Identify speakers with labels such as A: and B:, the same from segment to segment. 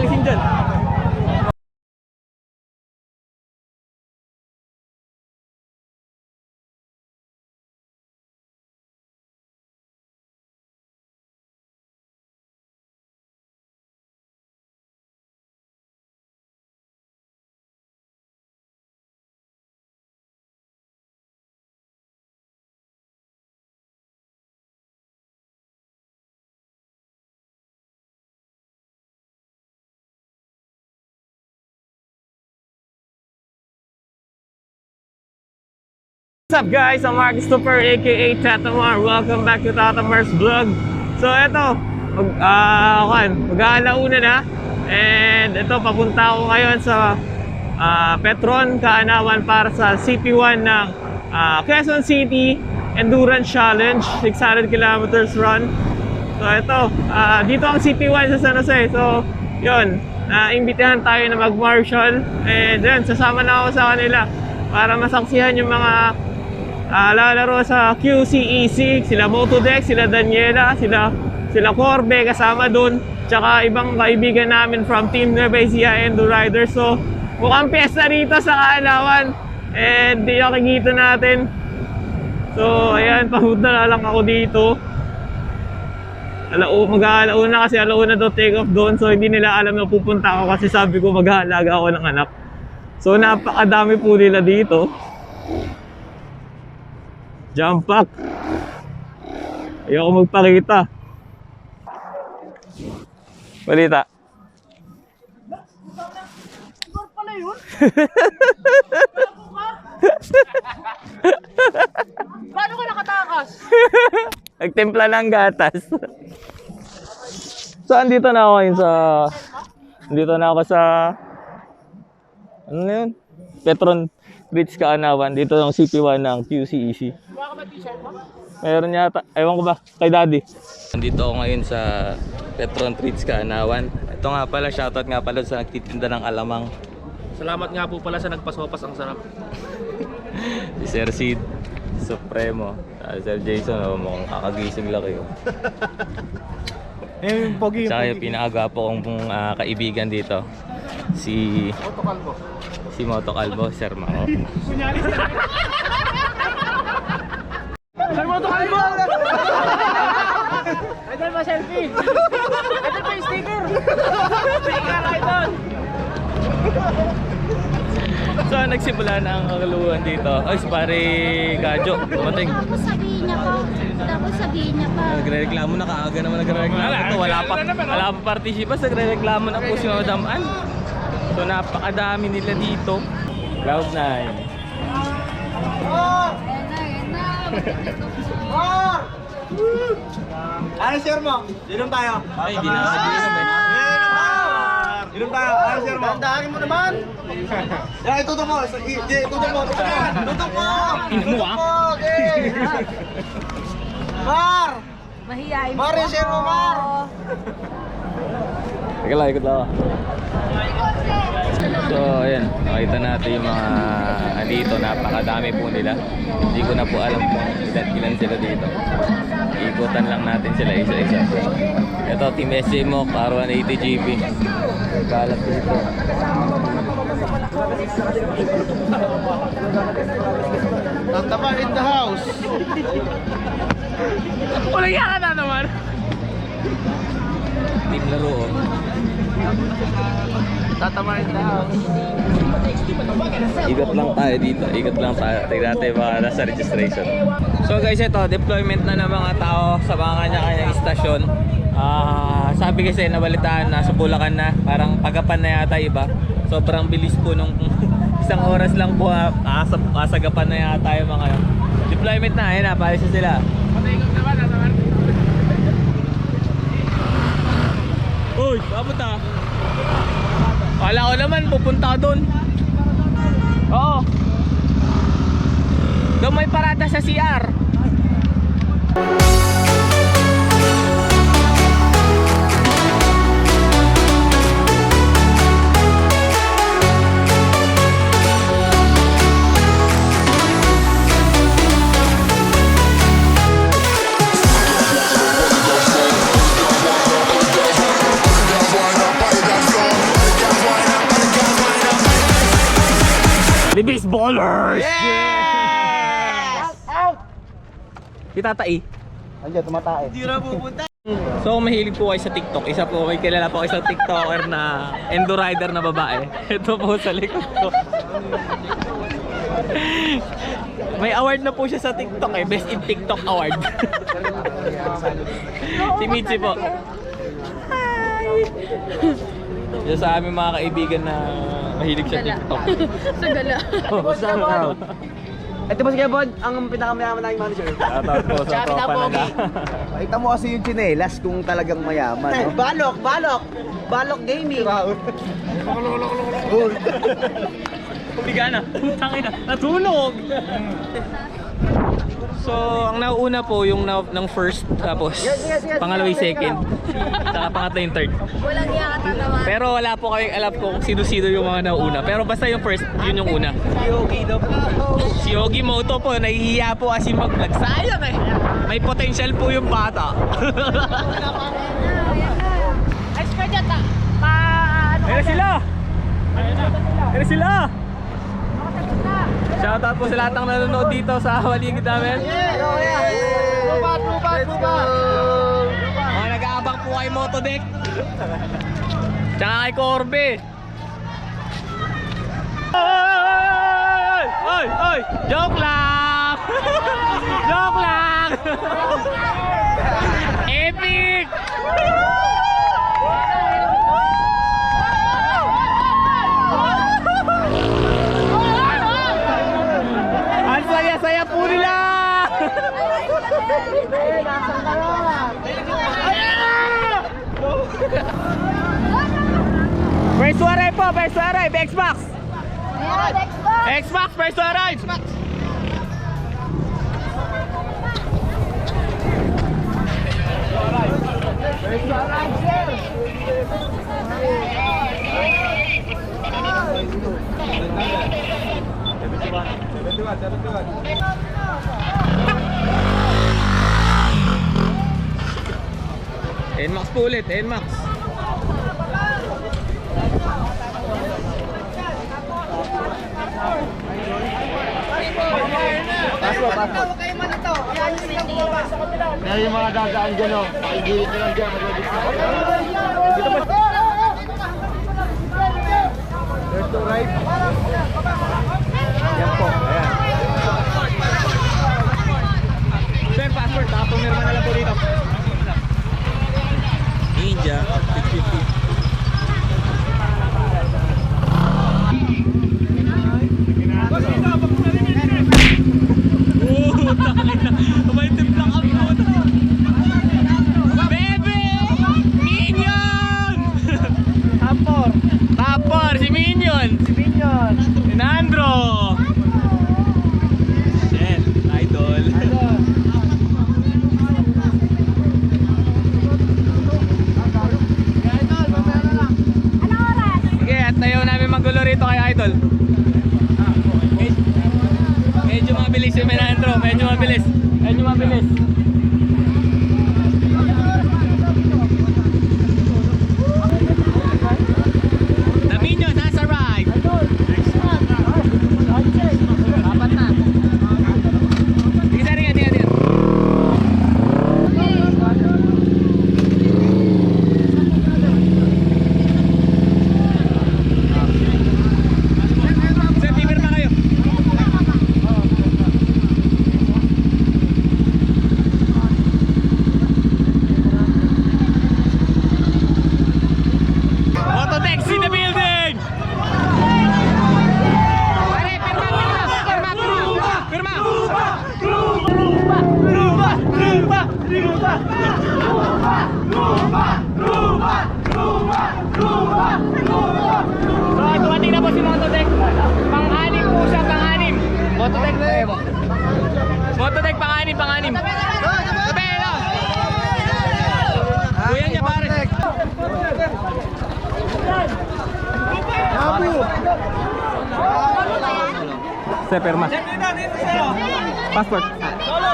A: Alexington. What's up guys? I'm Marcus Super aka Tatamar. Welcome back to Tatamar's Vlog. So eto, mag, ah, kan, mag-aalauna na. And ito, papunta ako ngayon sa ah, Petron, Kaanawan para sa CP1 ng ah, Quezon City Endurance Challenge, 600 kilometers run. So ito, ah, dito ang CP1 sa San Jose. So, yun, naimbitahan tayo na mag-marshal. And then, sasama na ako sa kanila para masaksihan yung mga Ah, lalaro sa QCE6, sila Motodex, sila Daniela, sila sila Corbe kasama doon, tsaka ibang kaibigan namin from Team Nueva Ecija Endo Riders. So, mukhang piyesta rito sa Kaalawan. And di nakikita natin. So, ayan, papunta na lang ako dito. Alao, mag-aalauna kasi alauna daw take off doon. So, hindi nila alam na pupunta ako kasi sabi ko mag-aalaga ako ng anak. So, napakadami po nila dito. Jump pack. Ayoko magpakita. Balita.
B: Pala yun. Paano ka nakatakas?
A: Nagtimpla ng gatas. so, andito na ako ngayon sa... Andito na ako sa... Ano na yun? Petron Beach Kaanawan. Dito yung CP1 ng QCEC. Meron yata. Ewan ko ba? Kay daddy. Nandito ako ngayon sa Petron Treats Kaanawan. Ito nga pala, shoutout nga pala sa nagtitinda ng alamang.
B: Salamat nga po pala sa nagpasopas ang sarap.
A: Si Sir Sid Supremo. Ah, Sir Jason, oh, mukhang kakagising lang kayo.
B: Eh, yung pogi
A: Tsaka yung pinakagapo kong ah, kaibigan dito. Si...
B: Autokalbo.
A: Si Moto Calvo, Sir Mao.
B: Saan mo autokalbo? Idol ba selfie? Idol pa yung sticker. Sticker idol.
A: So, nagsimula na ang kagaluhan dito. Ay, si pare Gajo, dumating.
C: Tapos sabihin niya pa, tapos sabihin niya pa,
A: Nagre-reklamo na kaaga naman nagre-reklamo. Wala pa, wala pa participants, nagre-reklamo na po si Madam Ann. So, napakadami nila dito. Cloud9.
C: ayan na, ayan na.
D: Ano share mo? Inom tayo.
A: Ay, hindi na hindi na ba?
D: Inom tayo. Ano share mo? Dandahanin mo naman. Yan, itutok mo. Di, Itutok mo. Tutok mo. Tutok mo.
A: Ino mo ah.
D: Okay. Mar!
C: Mahihayin
D: Mar, yung share mo, Mar!
A: Teka lang, ikot lang ako. So, ayan. Makita natin yung mga andito. Napakadami po nila. Hindi ko na po alam kung ilan, ilan sila dito. Ikutan lang natin sila isa-isa. Ito, Team SJ mo, R180 GP. Kalat dito.
D: Tantaba in the house.
B: Walang yaka na naman.
A: Team laro. oh.
D: Tantaba in the house.
A: Ikot lang tayo dito. Ikot lang tayo. Tignan natin baka nasa registration. So guys, ito, deployment na ng mga tao sa mga kanya-kanyang istasyon. Ah, sabi kasi nabalitaan na sa Bulacan na, parang pagapan na yata iba. Sobrang bilis po nung isang oras lang po ah, kasag kasagapan na yata yung mga yun. Deployment na, ayun na, palis na sila.
B: Patingin naman, naman.
A: Uy, papunta. Kala ko naman pupunta doon. Oo. Doon may parada sa CR. Kita tai.
D: Andiyan, tumatae. Hindi na pupunta.
A: So mahilig po kayo sa TikTok, isa po may kilala po kayo sa TikToker na endo rider na babae. Ito po sa likod ko. may award na po siya sa TikTok eh, Best in TikTok Award. si Mitzi po. Hi! Yan sa aming mga kaibigan na mahilig sa TikTok.
C: Sa gala.
A: Oh,
B: Ito ba si Kevon, ang pinakamayaman namin manager?
A: Shoutout po sa tropa nila.
D: Makita mo kasi yung chinelas kung talagang mayaman. No?
B: Balok, balok! Balok gaming!
A: Kumiga na. Tangin na. Natulog. So, ang nauuna po yung na, ng first, tapos
B: Yes, yes, yes.
A: pangalawa yung second, saka pangatlo yung third.
C: Walang yakata naman.
A: Pero wala po kayong alam kung sino-sino yung mga nauuna. Pero basta yung first, yun yung una.
B: Yogi daw po.
A: Si Yogi Moto po, nahihiya po kasi mag-vlog. Sayang eh. May potential po yung bata.
C: Ay, spread yata. Pa, ano
A: Pero sila! Pero sila! Shoutout po sa lahat ng nanonood dito sa waligid namin.
B: Lupat, lupat, lupat!
A: Mga nag-aabang po kay Motodeck. Tsaka kay Corbe. Ay! Ay! Ay! Joke lang! Joke lang! Epic! Po, first to arrive, Xbox!
C: Ayan, next box.
A: Xbox, first to arrive! NMAX po ulit, NMAX.
D: Passport, passport. Meron yung mga dadaan dyan, oh. Pakigilid nyo lang dyan. Dito pa. Left to right. Yan po. Ayan.
A: Sir, passport, baka pumirma na lang po dito. Ninja, 650. Sir, perma. Passport.
C: Solo,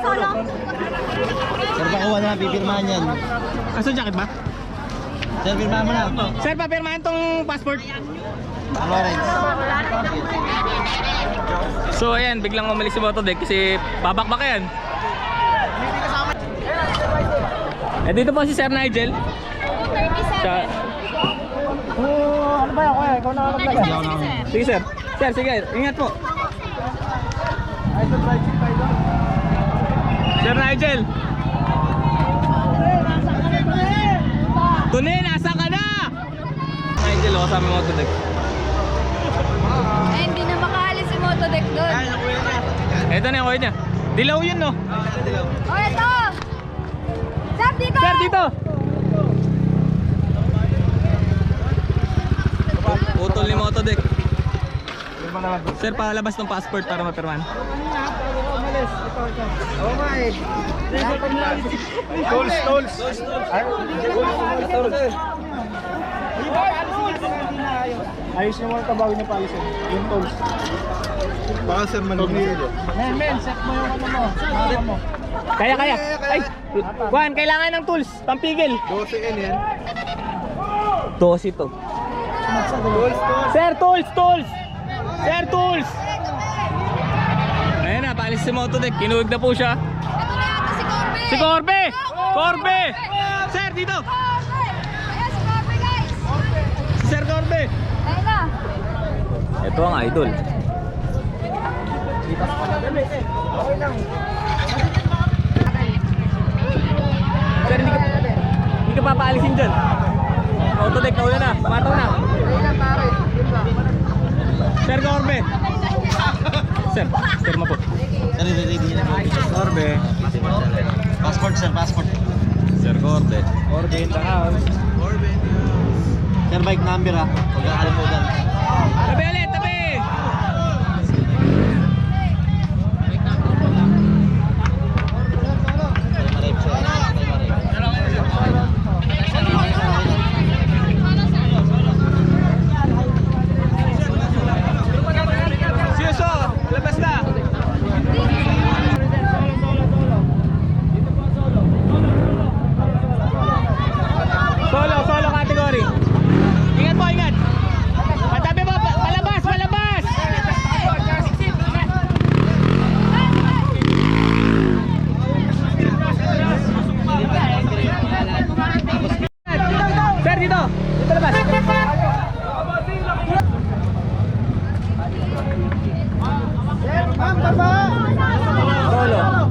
C: solo.
D: Sir, baka wala na pipirmahan yan.
A: Asa jacket ba?
D: Sir, firma mo na.
A: Sir, papirmahan tong passport.
D: Lawrence.
A: So ayan, biglang umalis si Motodeck kasi babakbak yan. Eh dito po si Sir Nigel.
C: 37.
A: Siya,
B: Oh, ano ba yan? Kuya, ikaw na nakablog.
A: sige sir. Sir, sige, ingat po. Sir Nigel. Tunay, nasa ka na? Nigel, o kasama mo Motodeck.
C: Eh, hindi na makaalis si Motodeck doon.
A: Ito na yung kuya niya. Dilaw yun no?
C: Oh, ito! Sir, dito!
A: Sir, dito! Putol ni Motodeck. Sir, palabas ng passport para mapirman.
B: Oh my. Tools, tools. Ayos naman ang tabawi niya palisin. Yung tools.
D: Baka sir, manumili.
B: Men, men, set mo yung ano mo. Haka mo.
A: Kaya, kaya. Ay, Juan, kailangan ng tools. Pampigil.
D: 12 n yan.
A: Dosi to. Sir, tools, tools! Sir, tools! Ayan na, paalis si Motodeck. Kinuwag na po siya.
C: Si Corbe!
A: Si Corbe! Corbe! Sir, dito!
C: Corbe! Ayan si Corbe, guys!
A: Si Sir Corbe!
C: Ayun na!
A: Ito ang idol.
B: Okay lang.
A: Sir, hindi ka, hindi ka papaalisin dyan. Motodeck, nauna na. Pumataw na.
B: Ayun lang pare. Yun ba?
A: Sir Corbe! Sir, sir mo po.
D: Sir, ready na.
A: Corbe.
D: Passport sir, passport.
A: Sir Corbe.
B: Corbe in the house.
D: Sir, bike number ha. Huwag kakalimutan.
A: Tabi ulit, tabi! Siyoso, labas na! Solo, solo category. Ingat po, ingat. Patabi mo, pa- palabas, palabas! Sir, dito! Dito labas!
B: Ma'am, baba!
A: Solo.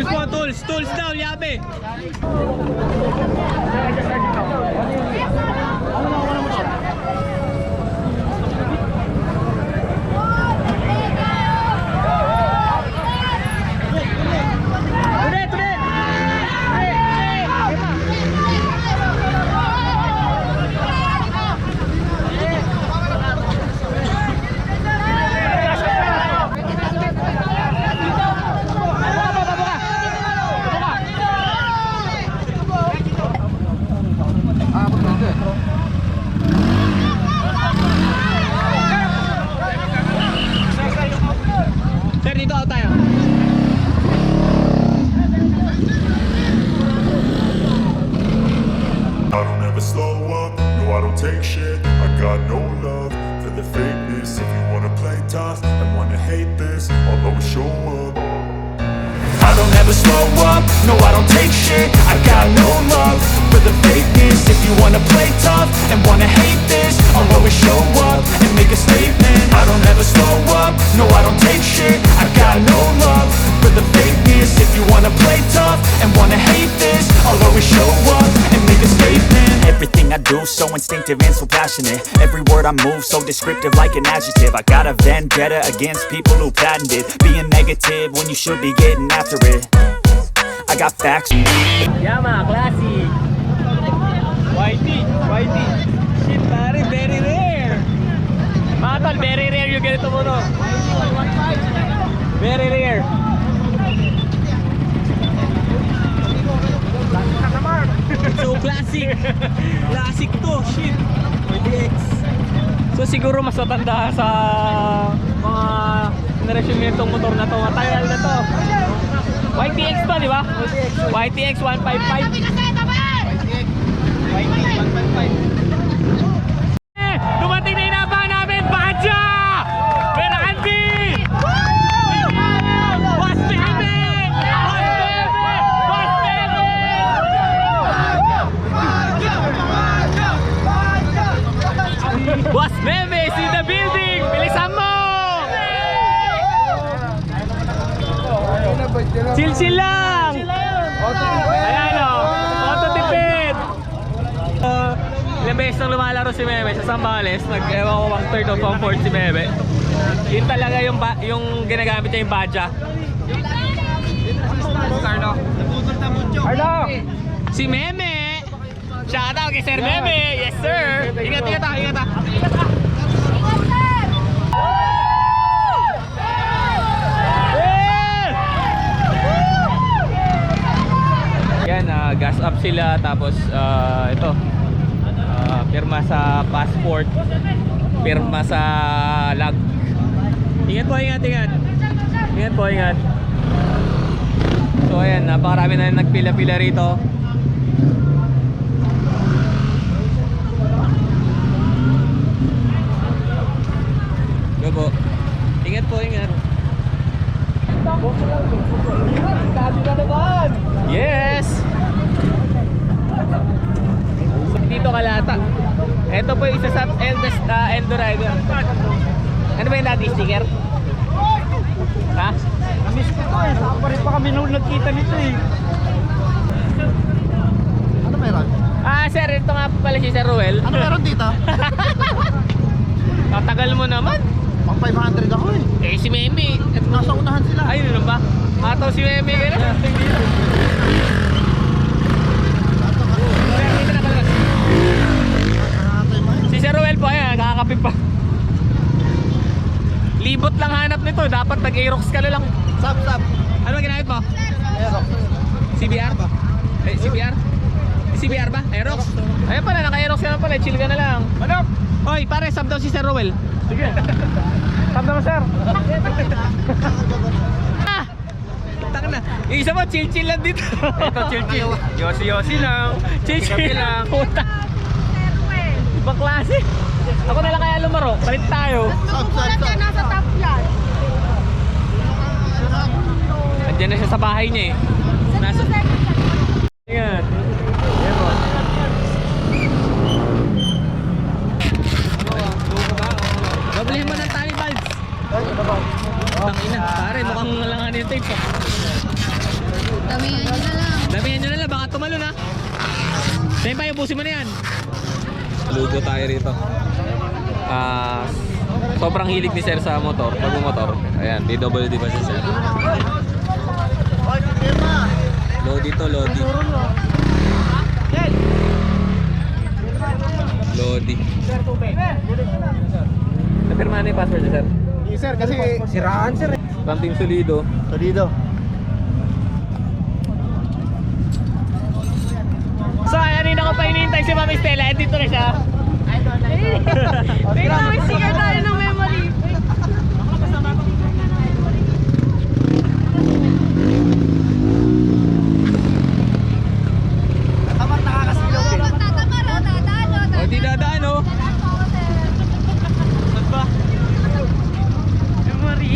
A: Tools po, tools! Tools daw, yabe!
E: And make
F: Everything I do so instinctive and so passionate Every word I move so descriptive like an adjective I got a vendetta against people who patented Being negative when you should be getting after it I got facts
A: Yama, classic. Whitey, whitey. Shit, pare, very rare. Mga tol, very rare yung ganito mo, no? Very rare. Super Classic. Classic to. Shit. YTX. So siguro mas matanda sa mga generasyon nitong motor na to. Matagal na to. YTX to, di ba? YTX 155. Eh, Dumating na inaba namin, Baja! Berandi! Boss Bebe! Boss Bebe! Boss Bebe! Boss Bebe is in the building! Bilisan mo! Chill chill lang! Ayan o! Auto tipid! Uh, ilang beses nang lumalaro si Meme sa Sambales, nag-ewan ko fourth si Meme. Yun talaga yung, yung ginagamit niya yung badja. Carlo. Carlo! Si Meme! Shout out kay Sir Meme! Yes sir! Ingat, ingat ah, ingat ah! Ah, gas up sila tapos ah, ito. ah, pirma sa passport, pirma sa log. Ingat po, ingat, ingat. Ingat po, ingat. So ayan, napakarami na nagpila-pila rito. Go po. Ingat po, ingat. Yes! Dito kalata. Ito po yung isa sa eldest uh, Endo Rider. Ano ba yung dati sticker? Ha?
B: Miss ko to eh. Saan pa rin pa kami nung nagkita nito eh.
D: Ano meron?
A: Ah, sir, ito nga pala si Sir Ruel.
D: Ano meron dito?
A: Tatagal mo naman.
D: Pang 500 ako eh.
A: Eh, si Meme.
D: Nasa unahan sila.
A: Ay, ano ba? Ataw si Meme ka na. Dito na pala. Si Sir Ruel nakakapit pa. Libot lang hanap nito, dapat nag-Aerox ka na lang.
D: Sap, sap.
A: Ano ba ginamit mo?
D: Aero.
A: CBR? Eh, CBR? CBR ba? Aerox? Ayun pala, naka-Aerox ka na pala, chill ka na lang.
B: Manok!
A: Hoy, pare, sub daw si Sir Ruel.
B: Sige. Tama mo sir.
A: Ah! Taka na. Yung isa mo, chill-chill lang dito. Ito, chill-chill. Yosi-yosi lang. Chill-chill lang. Puta. Ibang klase. Ako na lang kaya lumaro. Palit tayo.
C: Kulat ka nasa top yan.
A: Andiyan na siya sa bahay niya eh. Nasa... Ingat. Bablihin mo ng tally bulbs. Tangina, pare, mukhang langan yung tape. ah.
C: Damihan nyo na lang.
A: Damihan nyo na lang, baka tumalon ha. Dahil pa, ubusin mo na yan. Lugo tayo rito. Ah, sobrang hilig ni Sir sa motor, pag-motor. Ayan, DWD pa si Sir. Lodi to, Lodi. Lodi. Napirma na yung password niya, Sir.
D: Hindi sir, kasi siraan sir.
A: Something solido.
D: Solido.
A: So, ayan, hindi ko pa hinihintay si Mami Stella. Eh, dito na siya.
C: Wait lang, may sticker tayo ng memory. Oh, dadaan, oh,
A: O,
C: dadaan.
A: di dadaan, oh.
C: Dadaan po ako, sir.
A: Saan ba?
B: Memory.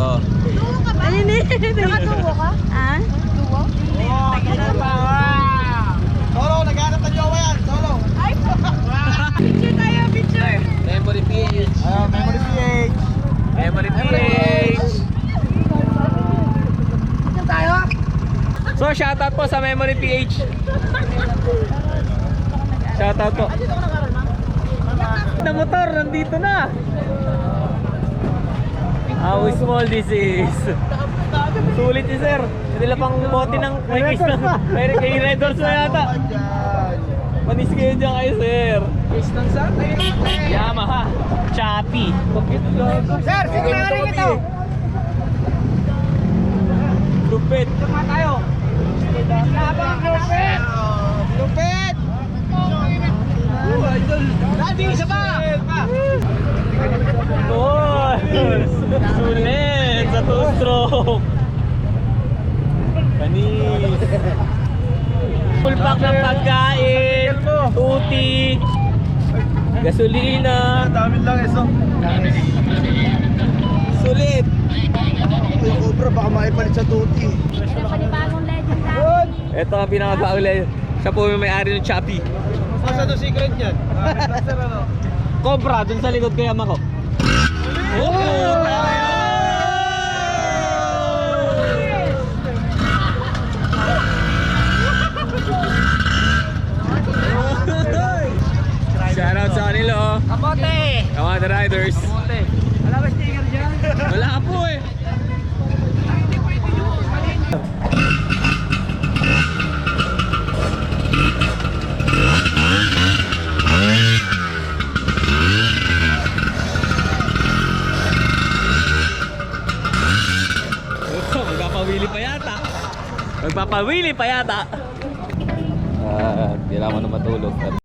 A: Oh.
C: Duo ka ba? Ayun eh. Nakaduo ka? Ah? Duo?
D: Solo, naghanap ng jowa yan. Solo.
C: Ay, picture tayo, picture.
A: Memory PH.
D: Ah, memory PH.
A: Memory PH. So, shoutout po sa Memory PH. Shoutout po. Na motor, nandito na. How small this is. Sulit si sir. Lang pang bote ng may case na. May red doors na yata. Panis kayo dyan kayo sir. Case ng saan? Yamaha. Choppy.
B: Sir, sige na rin ito.
A: Lupit.
B: Tama tayo. Labang lupit. Lupit. Daddy, isa pa!
A: Boss! Sulit sa two-stroke. Panis. Full pack ng pagkain, tuti, gasolina.
D: Dami lang eso.
A: Sulit.
D: Uy, Cobra, baka maipalit sa tuti.
C: Ito panibagong legend namin.
A: Ito ang pinakagauli. Siya po yung may-ari ng Choppy.
D: Masa to secret yan?
A: Cobra, dun sa likod kaya mako. Oh, Shoutout sa kanila oh.
B: Kamote!
A: Kamada Riders.
B: Wala ba sticker dyan?
A: Wala po eh. Oh, magpapawili pa yata. Magpapawili pa yata. Ah, kailangan mo na matulog. At